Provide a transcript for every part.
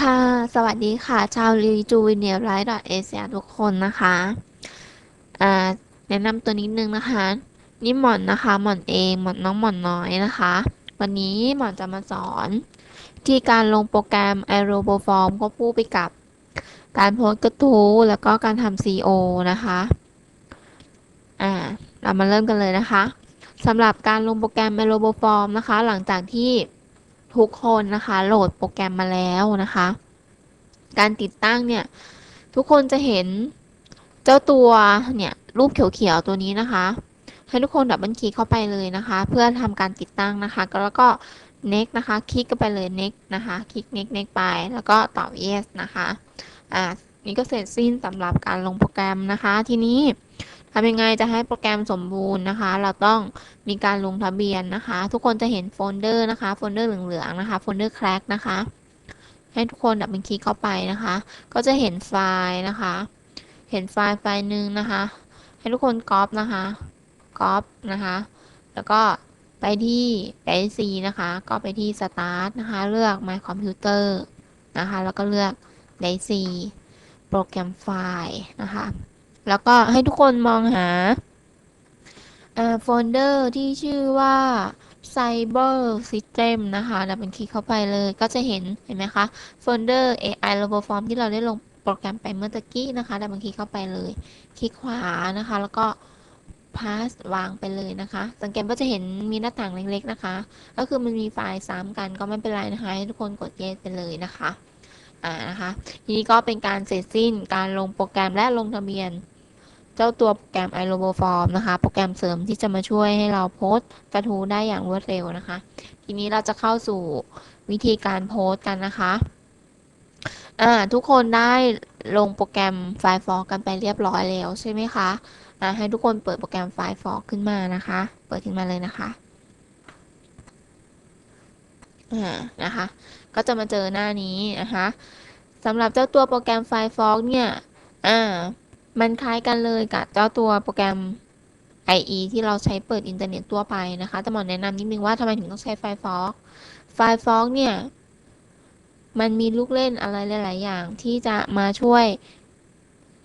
ค่ะ สวัสดีค่ะ ชาวรีจูวิเนียไลท์ดอทเอเชียทุกคนนะคะอ่าแนะนำตัวนิดนึงนะคะ นี่หมอนนะคะ หมอนเอง หมอนน้องหมอนน้อยนะคะ วันนี้หมอนจะมาสอน ที่การลงโปรแกรม a e r o b o f o r m ควบคู่ไปกับ การโพสต์กระทู้แล้วก็การทำ CO นะคะ อ่า เรามาเริ่มกันเลยนะคะสำหรับการลงโปรแกรม a e r o b o f o r m นะคะ หลังจากที่ ทุกคนนะคะโหลดโปรแกรมมาแล้วนะคะ การติดตั้งเนี่ย ทุกคนจะเห็นเจ้าตัวเนี่ยรูปเขียวๆตัวนี้นะคะ ให้ทุกคนดับเบิลคลิกเข้าไปเลยนะคะ เพื่อทำการติดตั้งนะคะ แล้วก็ next นะคะ คลิกกันไปเลย next นะคะ คลิก next next ไป แล้วก็ตอบ yes นะคะ อ่า นี่ก็เสร็จสิ้นสำหรับการลงโปรแกรมนะคะ ทีนี้ ทำยังไงจะให้โปรแกรมสมบูรณ์นะคะ เราต้องมีการลงทะเบียนนะคะ ทุกคนจะเห็นโฟลเดอร์นะคะ โฟลเดอร์เหลืองๆนะคะโฟลเดอร์แคลกนะคะ ให้ทุกคนดับเบิลคลิกเข้าไปนะคะ ก็จะเห็นไฟล์นะคะ เห็นไฟล์ไฟล์หนึ่งนะคะ ให้ทุกคนก๊อปนะคะก๊อปนะคะ แล้วก็ไปที่ไป C นะคะ ก็ไปที่ Start นะคะ เลือก My Computer นะคะ แล้วก็เลือก d a i โปรแกรมไฟล์นะคะ แล้วก็ให้ทุกคนมองหาโฟลเดอร์ที่ชื่อว่า Cyber System นะคะดับเบิลคลิกเข้าไปเลยก็จะเห็น เห็นไหมคะ โฟลเดอร์ AI Robo Form ที่เราได้ลงโปรแกรมไปเมื่อตะกี้นะคะดับเบิลคลิกเข้าไปเลย คลิกขวานะคะ แล้วก็ pass วางไปเลยนะคะ สังเกตว่าจะเห็นมีหน้าต่างเล็กๆนะคะ ก็คือมันมีไฟล์ซ้ำกันก็ไม่เป็นไรนะคะให้ทุกคนกด yes ไปเลยนะคะ อ่านะคะ ทีนี้ก็เป็นการเสร็จสิ้นการลงโปรแกรมและลงทะเบียน เจ้าตัวโปรแกรม i r o b o Form นะคะ โปรแกรมเสริมที่จะมาช่วยให้เราโพสต์กระทู้ได้อย่างรวดเร็วนะคะ ทีนี้เราจะเข้าสู่วิธีการโพสต์กันนะคะอ่าทุกคนได้ลงโปรแกรมไฟล์ฟอร์กันไปเรียบร้อยแล้วใช่ไหมคะอ่าให้ทุกคนเปิดโปรแกรมไฟล์ฟอร์ขึ้นมานะคะ เปิดขึ้นมาเลยนะคะอ่านะคะ ก็จะมาเจอหน้านี้นะคะสำหรับเจ้าตัวโปรแกรมไฟล์ฟอร์เนี่ยอ่า มันคล้ายกันเลยกับเจ้าตัวโปรแกรม IE ที่เราใช้เปิดอินเทอร์เน็ตทั่วไปนะคะ แต่หมอแนะนำนิดนึงว่าทำไมถึงต้องใช้ไฟล์ฟอกไฟล์ฟอกเนี่ย มันมีลูกเล่นอะไรหลาย ๆ อย่างที่จะมาช่วย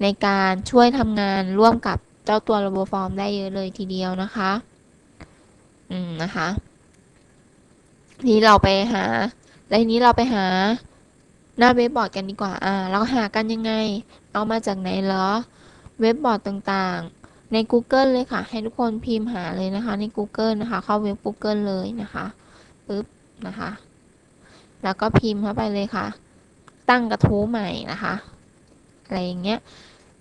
ในการช่วยทำงานร่วมกับเจ้าตัว r o b o f o r m ได้เยอะเลยทีเดียวนะคะ อืมนะคะทีนี้เราไปหา แล้วทีนี้เราไปหาหน้าเว็บบอร์ดกันดีกว่า อ่า เราหากันยังไง เอามาจากไหนเหรอ เว็บบอร์ดต่างๆ ใน Google เลยค่ะ ให้ทุกคนพิมพ์หาเลยนะคะใน Google นะคะ เข้าเว็บ Google เลยนะคะปึ๊บนะคะ แล้วก็พิมพ์เข้าไปเลยค่ะ ตั้งกระทู้ใหม่นะคะ อะไรอย่างเงี้ย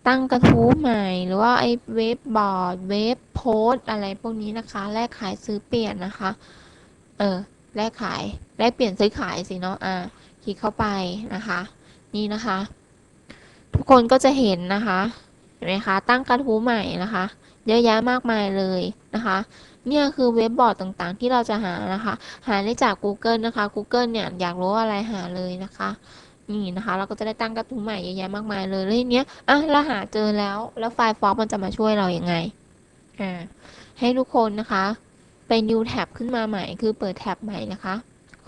ตั้งกระทู้ใหม่หรือว่าไอ้เว็บบอร์ดเว็บโพสอะไรพวกนี้นะคะ แลกขายซื้อเปลี่ยนนะคะ เออแลกขายแลกเปลี่ยนซื้อขายสิเนาะอ่าคลิกเข้าไปนะคะ นี่นะคะ ทุกคนก็จะเห็นนะคะ ห็นไหมคะตั้งกระทู้ใหม่นะคะ เยอะแยะมากมายเลยนะคะเนี่ยคือเว็บบอร์ดต่างๆ ที่เราจะหานะคะ หาได้จาก Google นะคะ Google เนี่ยอยากรู้อะไรหาเลยนะคะนี่นะคะเราก็จะได้ตั้งกระทู้ใหม่เยอะแยะมากมายเลยแล้วทีเนี้ยอะเราหาเจอแล้วแล้วไฟล์ฟอร์มันจะมาช่วยเราอยัางไงอ่าให้ทุกคนนะคะไป new tab ขึ้นมาใหม่ คือเปิดแท็บใหม่นะคะ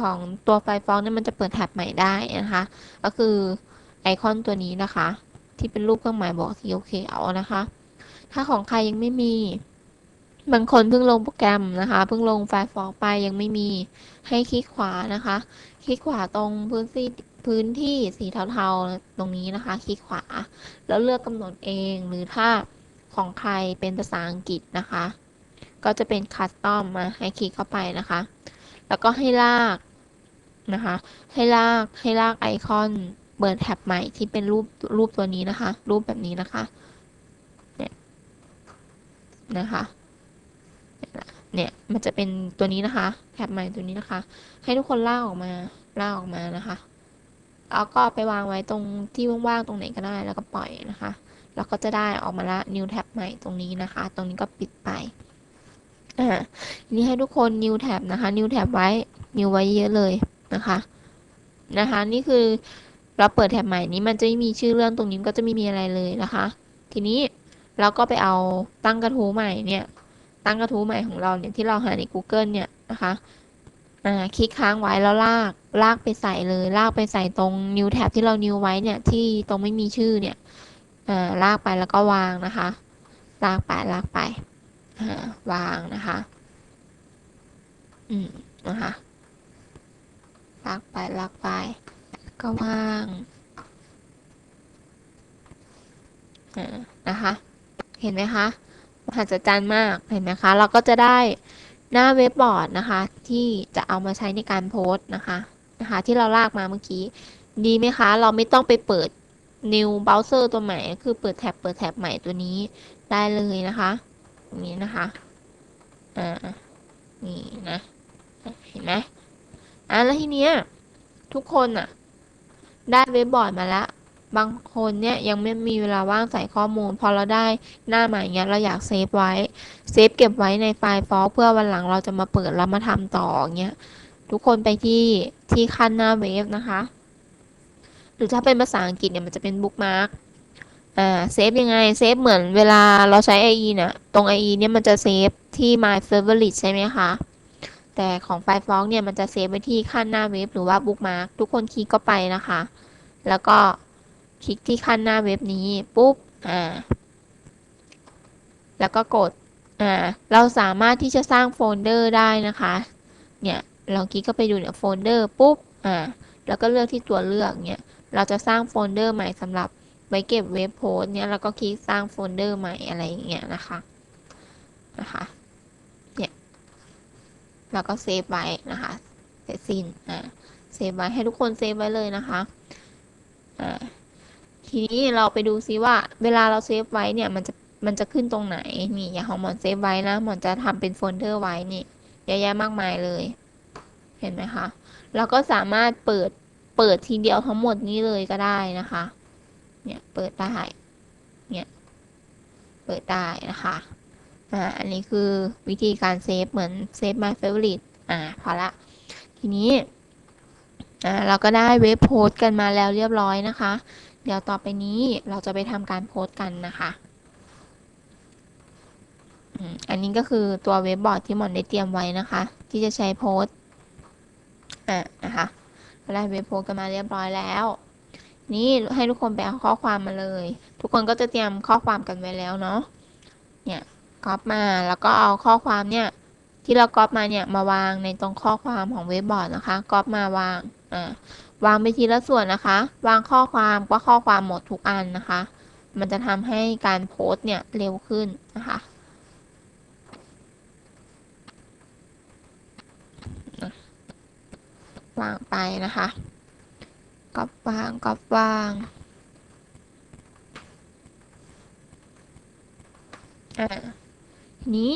ของตัวไฟล์ฟอร์เนี่ยมันจะเปิดแท็บใหม่ได้นะคะ ก็คือไอคอนตัวนี้นะคะ ที่เป็นรูปเครื่องหมายบอกสีเขียวนะคะ ถ้าของใครยังไม่มี บางคนเพิ่งลงโปรแกรมนะคะ เพิ่งลงไฟล์ฟอร์ไปยังไม่มีให้คลิกขวานะคะ คลิกขวาตรงพื้นที่พื้นที่สีเทาๆตรงนี้นะคะ คลิกขวา แล้วเลือกกำหนดเองหรือถ้าของใครเป็นภาษาอังกฤษนะคะ ก็จะเป็นคัสตอมมาให้คลิกเข้าไปนะคะ แล้วก็ให้ลากนะคะ ให้ลากให้ลากไอคอน เปิดแท็บใหม่ที่เป็นรูปรูปตัวนี้นะคะ รูปแบบนี้นะคะเนี่ยนะคะเนี่ยมันจะเป็นตัวนี้นะคะแท็บใหม่ตัวนี้นะคะ ให้ทุกคนลากออกมาลากออกมานะคะแล้วก็ไปวางไว้ตรงที่ว่างๆตรงไหนก็ได้แล้วก็ปล่อยนะคะ แล้วก็จะได้ออกมาละ new tab ใหม่ตรงนี้นะคะ ตรงนี้ก็ปิดไปอ่านี่ให้ทุกคน new tab นะคะ new tab ไว้ new ไว้เยอะเลยนะคะ นะคะ นี่คือ เราเปิดแท็บใหม่นี้มันจะไม่มีชื่อเรื่องตรงนี้ก็จะไม่มีอะไรเลยนะคะ ทีนี้เราก็ไปเอาตั้งกระทู้ใหม่เนี่ย ตั้งกระทู้ใหม่ของเราเนี่ยที่เราหาใน Google เนี่ยนะคะอ่าคลิกค้างไว้แล้วลากลากไปใส่เลย ลากไปใส่ตรง new tab ที่เรา new ไว้เนี่ยที่ตรงไม่มีชื่อเนี่ยอ่าลากไปแล้วก็วางนะคะ ลากไปลากไปอ่าวางนะคะ อืมนะคะลากไปลากไป ก็ว่างอ่านะคะ เห็นไหมคะมหัศจรรย์มากเห็นไหมคะ เราก็จะได้หน้าเว็บบอร์ดนะคะ ที่จะเอามาใช้ในการโพสต์นะคะนะคะ ที่เราลากมาเมื่อกี้ ดีไหมคะ เราไม่ต้องไปเปิด new browser ตัวใหม่ คือเปิดแท็บเปิดแท็บใหม่ตัวนี้ได้เลยนะคะนี้นะคะอ่านี่นะ เห็นไหมอะแล้วทีเนี้ยทุกคนอะ ได้เว็บบอร์ดมาแล้ว บางคนเนี่ยยังไม่มีเวลาว่างใส่ข้อมูล พอเราได้หน้าใหม่เงี้ยเราอยากเซฟไว้ เซฟเก็บไว้ในไฟล์ฟอลเพื่อวันหลังเราจะมาเปิดแล้วมาทำต่อเงี้ย ทุกคนไปที่ที่ขั้นหน้าเว็บนะคะ หรือถ้าเป็นภาษาอังกฤษเนี่ยมันจะเป็นบุ๊กมาร์กอ่าเซฟยังไง เซฟเหมือนเวลาเราใช้ IE เนี่ยตรง IE เนี่ยมันจะเซฟที่ my favorite ใช่ไหมคะ แต่ของ Firefox เนี่ยมันจะเซฟไว้ที่ขั้นหน้าเว็บหรือว่าบุ๊กมาร์กทุกคนคลิกก็ไปนะคะ แล้วก็คลิกที่ขั้นหน้าเว็บนี้ปุ๊บอ่าแล้วก็กดอ่าเราสามารถที่จะสร้างโฟลเดอร์ได้นะคะเนี่ยเราคลิกเข้าไปดูเนี่ยโฟลเดอร์ปุ๊บอ่าแล้วก็เลือกที่ตัวเลือกเนี่ยเราจะสร้างโฟลเดอร์ใหม่สำหรับไว้เก็บเว็บโพสเนี่ยแล้วก็คลิกสร้างโฟลเดอร์ใหม่อะไรอย่างเงี้ยนะคะนะคะ แล้วก็เซฟไว้นะคะเสร็จสิ้นอ่าเซฟไว้ให้ทุกคนเซฟไว้เลยนะคะอ่าทีนี้เราไปดูซิว่าเวลาเราเซฟไว้เนี่ยมันจะมันจะขึ้นตรงไหนนี่อย่างของหมอนเซฟไว้นะหมอนจะทำเป็นโฟลเดอร์ไว้นี่เยอะแยะมากมายเลย เห็นไหมคะเราก็สามารถเปิดเปิดทีเดียวทั้งหมดนี้เลยก็ได้นะคะ เนี่ยเปิดได้ เนี่ย เปิดได้นะคะ อ่าอันนี้คือวิธีการเซฟเหมือนเซฟ my favorite อ่าพอละ ทีนี้อ่าเราก็ได้เว็บโพสต์กันมาแล้วเรียบร้อยนะคะ เดี๋ยวต่อไปนี้เราจะไปทำการโพสต์กันนะคะอันนี้ก็คือตัวเว็บบอร์ดที่หมอนได้เตรียมไว้นะคะ ที่จะใช้โพสต์อะนะคะได้เว็บโพสต์กันมาเรียบร้อยแล้ว นี่ให้ทุกคนไปเอาข้อความมาเลย ทุกคนก็จะเตรียมข้อความกันไว้แล้วเนาะเนี่ย ก๊อปมา แล้วก็เอาข้อความเนี่ยที่เราก๊อปมาเนี่ยมาวางในตรงข้อความของเว็บบอร์ดนะคะก๊อปมาวางอ่าวางไปทีละส่วนนะคะ วางข้อความก็ข้อความหมดทุกอันนะคะ มันจะทำให้การโพสต์เนี่ยเร็วขึ้นนะคะวางไปนะคะก๊อปวางก๊อปวางอ่า นี้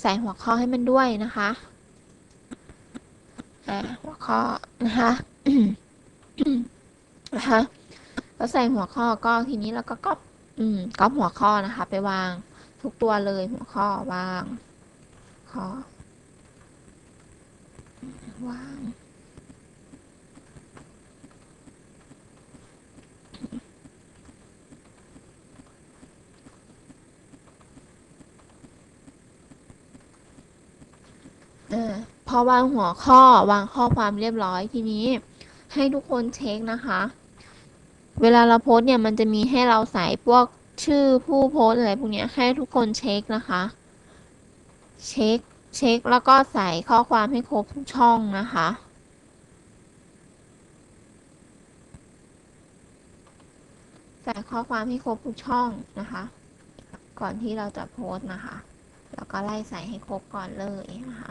ใส่หัวข้อให้มันด้วยนะคะอ่าหัวข้อนะคะนะคะแล้วใส่หัวข้อก็ทีนี้เราก็ก๊อปอืมก๊อปหัวข้อนะคะ ไปวางทุกตัวเลยหัวข้อวางข้อวาง อพอวางหัวข้อวางข้อความเรียบร้อยทีนี้ ให้ทุกคนเช็คนะคะ เวลาเราโพสเนี่ยมันจะมีให้เราใส่พวกชื่อผู้โพสอะไรพวกนี้ให้ทุกคนเช็คนะคะ เช็คเช็คแล้วก็ใส่ข้อความให้ครบทุกช่องนะคะใส่ข้อความให้ครบทุกช่องนะคะ ก่อนที่เราจะโพสนะคะ แล้วก็ไล่ใส่ให้ครบก่อนเลยนะคะ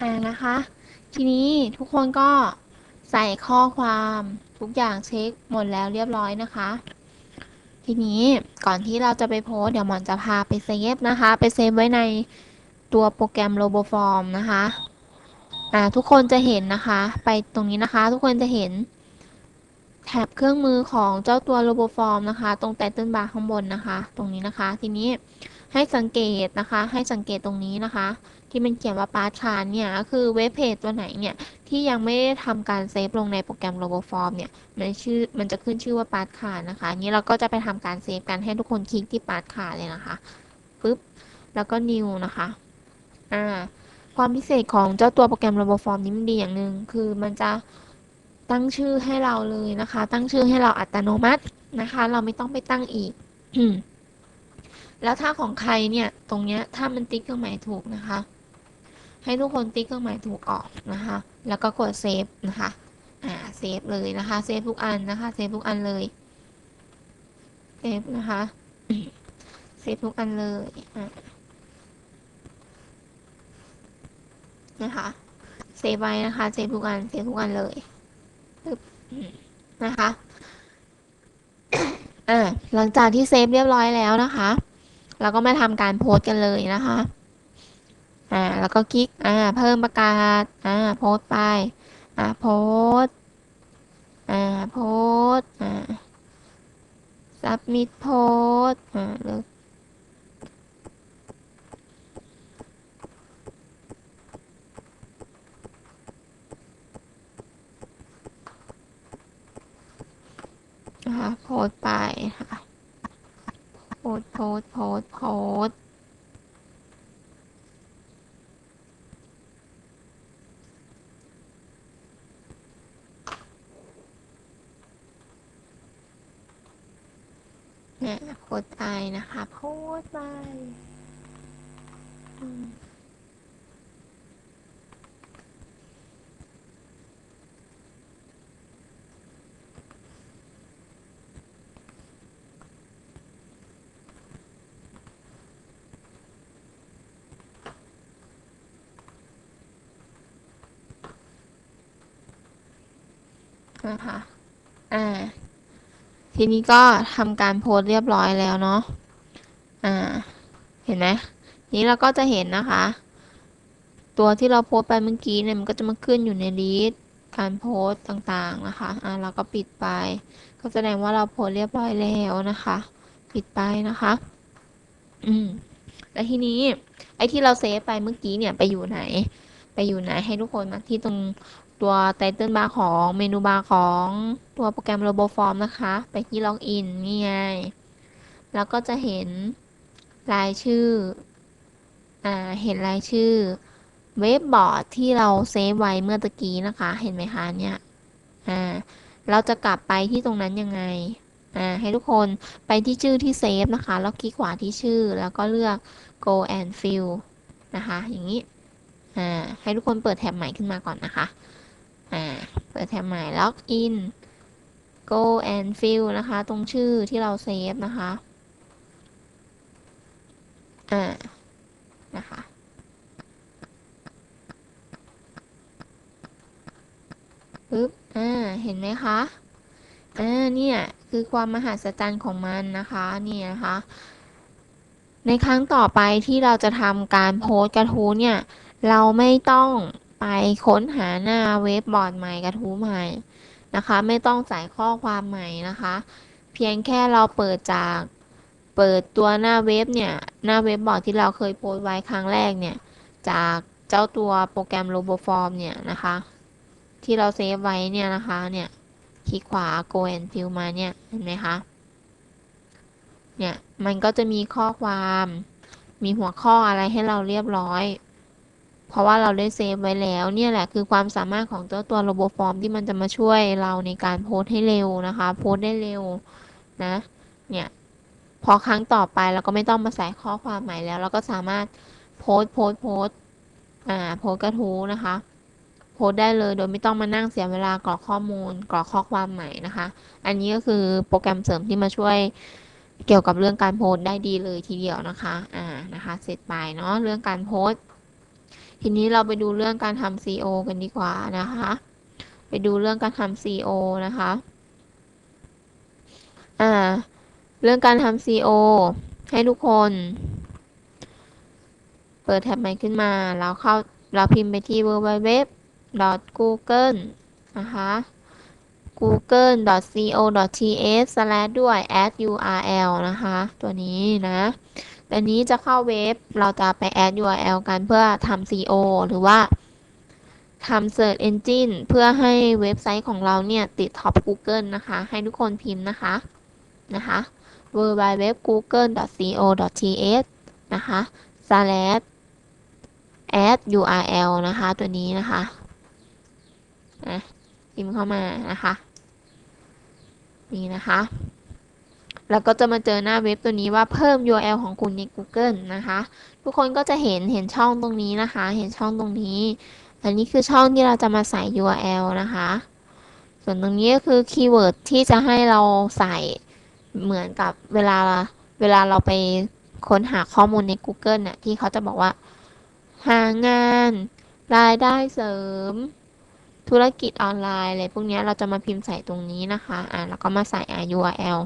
อ่านะคะ ทีนี้ทุกคนก็ใส่ข้อความทุกอย่างเช็คหมดแล้วเรียบร้อยนะคะ ทีนี้ก่อนที่เราจะไปโพสเดี๋ยวหมอนจะพาไปเซฟนะคะ ไปเซฟไว้ในตัวโปรแกรม RoboForm นะคะอ่าทุกคนจะเห็นนะคะ ไปตรงนี้นะคะ ทุกคนจะเห็นแท็บเครื่องมือของเจ้าตัว RoboForm นะคะ ตรงไตเติลบาร์ข้างบนนะคะ ตรงนี้นะคะ ทีนี้ ให้สังเกตนะคะ ให้สังเกตตรงนี้นะคะ ที่มันเขียนว่าปาร์ตคานเนี่ยคือเว็บเพจตัวไหนเนี่ยที่ยังไม่ได้ทำการเซฟลงในโปรแกรม RoboForm เนี่ยมันชื่อมันจะขึ้นชื่อว่าปาร์ตคานนะคะนนี้เราก็จะไปทำการเซฟกันให้ทุกคนคลิกที่ปาร์ตคานเลยนะคะปึ๊บแล้วก็ new นะคะอ่าความพิเศษของเจ้าตัวโปรแกรม RoboForm นี้มันดีอย่างหนึ่งคือมันจะตั้งชื่อให้เราเลยนะคะ ตั้งชื่อให้เราอัตโนมัตินะคะ เราไม่ต้องไปตั้งอีก แล้วถ้าของใครเนี่ยตรงเนี้ยถ้ามันติ๊กเครื่องหมายถูกนะคะ ให้ทุกคนติ๊กเครื่องหมายถูกออกนะคะ แล้วก็กดเซฟนะคะอ่าเซฟเลยนะคะเซฟทุกอันนะคะเซฟทุกอันเลยเซฟนะคะเซฟทุกอันเลยอะนะคะเซฟไว้นะคะเซฟทุกอันเซฟทุกอันเลยปึ๊บนะคะอ่าหลังจากที่เซฟเรียบร้อยแล้วนะคะ เราก็มาทำการโพสต์กันเลยนะคะ อ่า แล้วก็คลิก อ่า เพิ่มประกาศ อ่า โพสต์ไป อ่า โพสต์อ่า โพสต์อ่า submit post อ่าเลือกนะคะโพสต์ไปค่ะ โพสโพสโพสโพสต์เนี่ยโพสต์ไปนะคะ โพสต์ไปอืม นะคะ อ่า ทีนี้ก็ทำการโพสต์เรียบร้อยแล้วเนาะ อ่า เห็นไหมนี้เราก็จะเห็นนะคะ ตัวที่เราโพสต์ไปเมื่อกี้เนี่ยมันก็จะมาขึ้นอยู่ในลิสต์การโพสต์ต่างๆนะคะ อ่า เราก็ปิดไป ก็แสดงว่าเราโพสต์เรียบร้อยแล้วนะคะ ปิดไปนะคะ อืมแล้วทีนี้ไอ้ที่เราเซฟไปเมื่อกี้เนี่ยไปอยู่ไหน ไปอยู่ไหนให้ทุกคนมาที่ตรง ตัวไตเติลบาร์ของเมนูบาร์ของตัวโปรแกรม RoboForm นะคะ ไปที่ล็อกอินนี่ไง แล้วก็จะเห็นรายชื่อ อ่า เห็นรายชื่อเว็บบอร์ดที่เราเซฟไว้เมื่อตะกี้นะคะ เห็นไหมคะเนี่ย อ่า เราจะกลับไปที่ตรงนั้นยังไง อ่า ให้ทุกคนไปที่ชื่อที่เซฟนะคะ แล้วคลิกขวาที่ชื่อ แล้วก็เลือก go and fill นะคะ อย่างนี้ อ่า ให้ทุกคนเปิดแท็บใหม่ขึ้นมาก่อนนะคะ อ่า เปิดแท็บใหม่ log in go and fill นะคะ ตรงชื่อที่เราเซฟนะคะ อ่า นะคะ ปึ๊บ อ่า เห็นไหมคะ อ่า เนี่ย คือความมหัศจรรย์ของมันนะคะ นี่นะคะ ในครั้งต่อไปที่เราจะทำการโพสกระทู้เนี่ย เราไม่ต้อง ไปค้นหาหน้าเว็บบอร์ดใหม่กระทู้ใหม่นะคะ ไม่ต้องใส่ข้อความใหม่นะคะ เพียงแค่เราเปิดจากเปิดตัวหน้าเว็บเนี่ย หน้าเว็บบอร์ดที่เราเคยโพสไว้ครั้งแรกเนี่ย จากเจ้าตัวโปรแกรม RoboForm เนี่ยนะคะ ที่เราเซฟไว้เนี่ยนะคะเนี่ยคลิกขวา go and fill มาเนี่ยเห็นไหมคะเนี่ยมันก็จะมีข้อความมีหัวข้ออะไรให้เราเรียบร้อย เพราะว่าเราได้เซฟไว้แล้ว เนี่ยแหละคือความสามารถของเจ้าตัว RoboForm ที่มันจะมาช่วยเราในการโพสให้เร็วนะคะ โพสได้เร็วนะ เนี่ยพอครั้งต่อไปเราก็ไม่ต้องมาใส่ข้อความใหม่แล้ว เราก็สามารถโพสโพสโพสอ่าโพสกระทู้นะคะ โพสได้เลยโดยไม่ต้องมานั่งเสียเวลากรอกข้อมูลกรอกข้อความใหม่นะคะ อันนี้ก็คือโปรแกรมเสริมที่มาช่วยเกี่ยวกับเรื่องการโพสได้ดีเลยทีเดียวนะคะ อ่านะคะ เสร็จไปเนาะเรื่องการโพส ทีนี้เราไปดูเรื่องการทำ CO กันดีกว่านะคะ ไปดูเรื่องการทำ CO นะคะ อ่า เรื่องการทำ CO ให้ทุกคน เปิดแท็บใหม่ขึ้นมา เราเข้า เราพิมพ์ไปที่ www google นะคะ google.co.th ด้วย add url นะคะ ตัวนี้นะ อันนี้จะเข้าเว็บเราจะไป add url กันเพื่อทำ CO หรือว่าทำ search engine เพื่อให้เว็บไซต์ของเราเนี่ย ติดท็อป Google นะคะ ให้ทุกคนพิมพ์นะคะ นะคะ www.google.co.th นะคะ slash add url นะคะ ตัวนี้นะคะนะพิมพ์เข้ามานะคะ นี่นะคะ แล้วก็จะมาเจอหน้าเว็บตัวนี้ว่าเพิ่ม URL ของคุณใน Google นะคะ ทุกคนก็จะเห็นเห็นช่องตรงนี้นะคะ เห็นช่องตรงนี้ อันนี้คือช่องที่เราจะมาใส่ URL นะคะ ส่วนตรงนี้ก็คือคีย์เวิร์ดที่จะให้เราใส่เหมือนกับเวลาเวลาเราไปค้นหาข้อมูลใน Google เนี่ยที่เขาจะบอกว่า หางาน รายได้เสริม ธุรกิจออนไลน์อะไรพวกนี้เราจะมาพิมพ์ใส่ตรงนี้นะคะ อ่าแล้วก็มาใส่ URL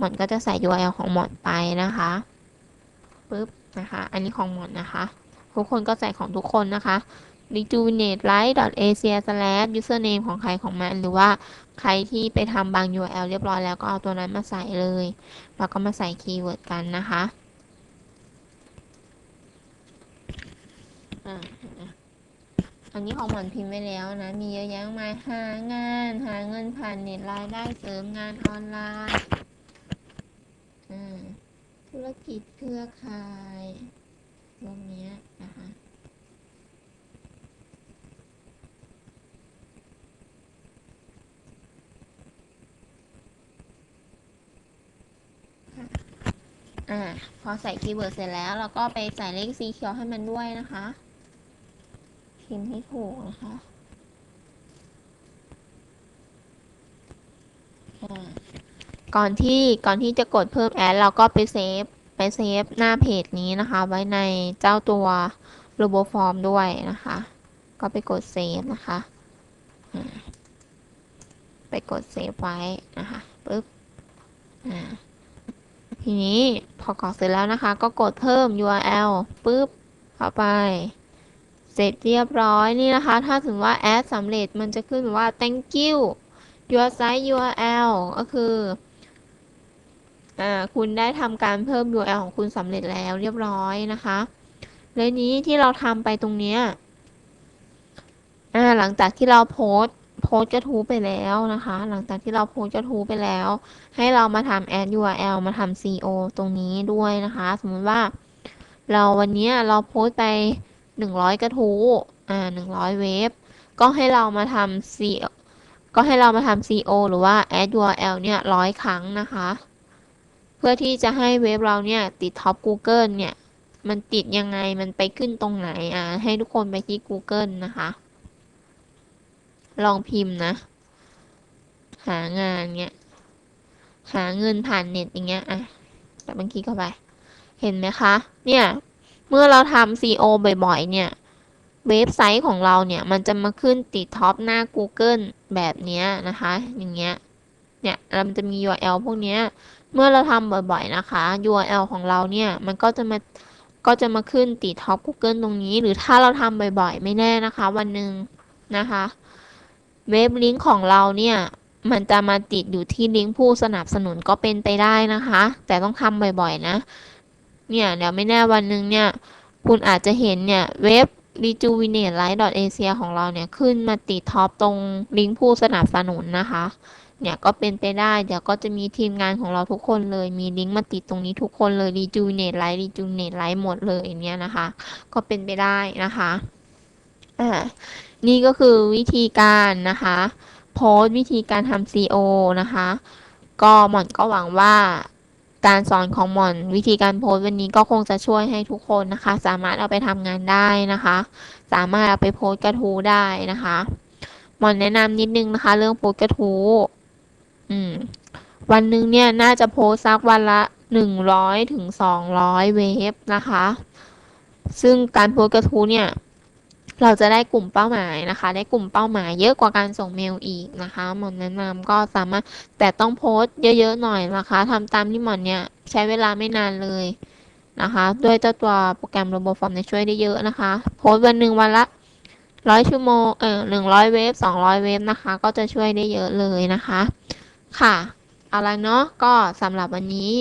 หมอนก็จะใส่ URL ของหมอนไปนะคะปึ๊บนะคะ อันนี้ของหมอนนะคะ ทุกคนก็ใส่ของทุกคนนะคะ rejuvenate light .asia/username ของใครของมันหรือว่าใครที่ไปทำบาง URL เรียบร้อยแล้วก็เอาตัวนั้นมาใส่เลย แล้วก็มาใส่คีย์เวิร์ดกันนะคะอันนี้ของหมอนพิมพ์ไว้แล้วนะ มีเยอะแยะมากมายหางาน หาเงินผ่านเน็ตรายได้เสริมงานออนไลน์ ธุรกิจเครือข่ายพวกนี้นะคะอ่าพอใส่คีย์เวิร์ดเสร็จแล้วเราก็ไปใส่เลขสีเขียวให้มันด้วยนะคะพิมพ์ให้ถูกนะคะ ก่อนที่ก่อนที่จะกดเพิ่มแอดเราก็ไปเซฟไปเซฟหน้าเพจนี้นะคะ ไว้ในเจ้าตัว r o b o f o r m ด้วยนะคะ ก็ไปกดเซฟนะคะไปกดเซฟไว้นะคะปึ๊บทีนี้พอกรอกเสร็จแล้วนะคะ ก็กดเพิ่ม URL ปึ๊บเข้าไป เสร็จเรียบร้อยนี่นะคะ ถ้าถึงว่าแอดสำเร็จมันจะขึ้นว่า thank you your site URL ก็คือ คุณได้ทำการเพิ่ม URL ของคุณสำเร็จแล้วเรียบร้อยนะคะและนี้ที่เราทำไปตรงนี้หลังจากที่เราโพสโพสกระทู้ไปแล้วนะคะ หลังจากที่เราโพสกระทู้ไปแล้ว ให้เรามาทำ add URL มาทำ CO ตรงนี้ด้วยนะคะ สมมติว่า เราวันนี้เราโพสไป 100 กระทู้อ่า100 เว็บก็ให้เรามาทำ CO ก็ให้เรามาทำ CO หรือว่า add URL เนี่ยร้อยครั้งนะคะ เพื่อที่จะให้เว็บเราเนี่ยติดท็อป Google เนี่ย มันติดยังไงมันไปขึ้นตรงไหนอะให้ทุกคนไปที่ Google นะคะ ลองพิมพ์นะ หางานเนี่ยหาเงินผ่านเน็ตอย่างเงี้ยอะแต่บางทีเข้าไป เห็นไหมคะ เนี่ย เมื่อเราทำ CO บ่อยๆ เนี่ย เว็บไซต์ของเราเนี่ย มันจะมาขึ้นติดท็อปหน้า Google แบบนี้นะคะ อย่างเงี้ย เนี่ยมันจะมี URL พวกเนี้ย เมื่อเราทำบ่อยๆนะคะ URL ของเราเนี่ย มันก็จะมาก็จะมาขึ้นติดท็อป Google ตรงนี้ หรือถ้าเราทำบ่อยๆ ไม่แน่นะคะ วันหนึ่งนะคะ เว็บลิงก์ของเราเนี่ย มันจะมาติดอยู่ที่ลิงก์ผู้สนับสนุนก็เป็นไปได้นะคะ แต่ต้องทำบ่อยๆนะ เนี่ยเดี๋ยวไม่แน่วันหนึ่งเนี่ย คุณอาจจะเห็นเนี่ยเว็บ rejuvenate light asia ของเราเนี่ย ขึ้นมาติดท็อปตรงลิงก์ผู้สนับสนุนนะคะ เนี่ยก็เป็นไปได้ เดี๋ยวก็จะมีทีมงานของเราทุกคนเลย มีลิงก์มาติดตรงนี้ทุกคนเลยรีจูเนตไลท์รีจูเนตไลท์หมดเลยเนี่ยนะคะ ก็เป็นไปได้นะคะอ่านี่ก็คือวิธีการนะคะโพสวิธีการทำ CO นะคะ ก็หม่อนก็หวังว่าการสอนของหม่อนวิธีการโพสวันนี้ก็คงจะช่วยให้ทุกคนนะคะ สามารถเอาไปทำงานได้นะคะ สามารถเอาไปโพสกระทู้ได้นะคะหม่อนแนะนำนิดนึงนะคะ เรื่องโพสกระทู้ อืม วันหนึ่งเนี่ยน่าจะโพสซักวันละหนึ่งร้อยถึงสองร้อยเวฟนะคะ ซึ่งการโพสกระทู้เนี่ย เราจะได้กลุ่มเป้าหมายนะคะ ได้กลุ่มเป้าหมายเยอะกว่าการส่งเมลอีกนะคะหมอนแนะนำก็สามารถแต่ต้องโพสเยอะๆหน่อยนะคะทำตามที่หมอนเนี่ยใช้เวลาไม่นานเลยนะคะด้วยเจ้าตัวโปรแกรม RoboForm เนี่ยช่วยได้เยอะนะคะ โพสวันหนึ่งวันละร้อยชั่วโมงเออหนึ่งร้อยเวฟสองร้อยเวฟนะคะ ก็จะช่วยได้เยอะเลยนะคะ ค่ะ เอาละเนาะก็สำหรับวันนี้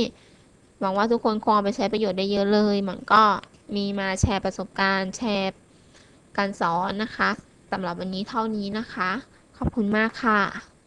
หวังว่าทุกคนคงไปใช้ประโยชน์ได้เยอะเลยหมันก็มีมาแชร์ประสบการณ์แชร์การสอนนะคะสำหรับวันนี้เท่านี้นะคะ ขอบคุณมากค่ะ